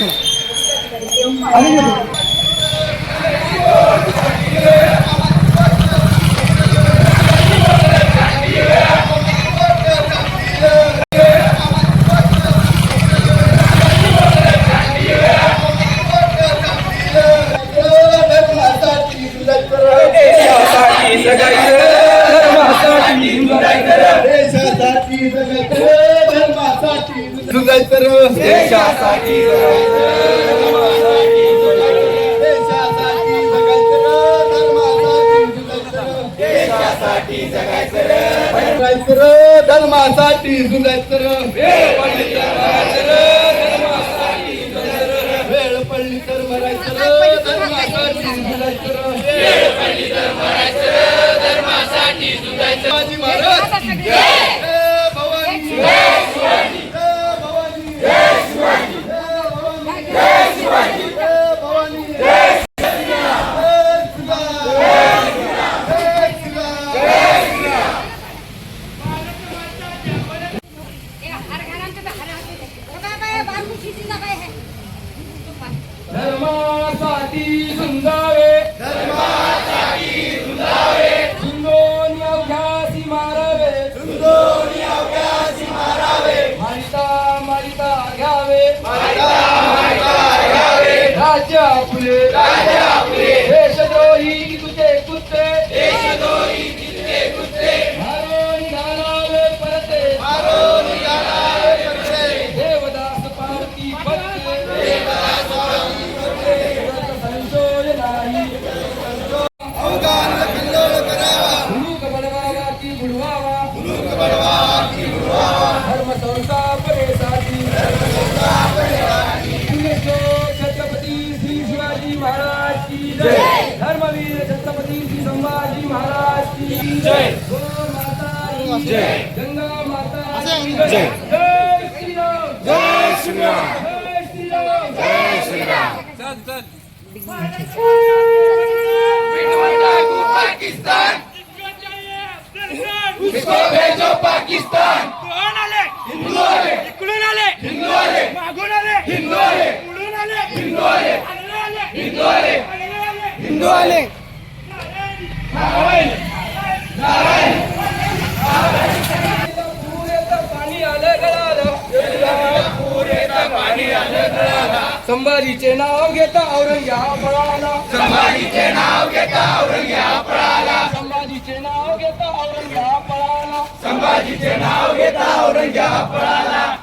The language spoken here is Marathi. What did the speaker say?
สวัสดี धर्मासाठी झुंजायचं देशासाठी देशासाठी जगायचं रे, धर्मासाठी झुंजायचं रे. जगायचं रे, धर्मासाठी झुंजायचं रे. वेळ पडली तर मरायचं धर्मासाठी झुंजायचं रे. महाराज जय भवानी जय श्रीराम. राज्य आपले. राज्य आपले शिवाजी महाराज की जय। धर्मवीर छत्रपती श्री संभाजी महाराज की जय। गो माता की जय। गंगा माता की जय। जय। श्रीराम। जय श्रीराम। जय श्रीराम। जय श्रीराम। चल चल इसको भेजो पाकिस्तान। हिंदू आले संभाजीचे नाव घेता औरंग्या पळाला संभाजीचे नाव घेता औरंग्या पळाला संभाजीचे नाव घेता औरंग्या पळाला संभाजीचे नाव घेता औरंग्या पळाला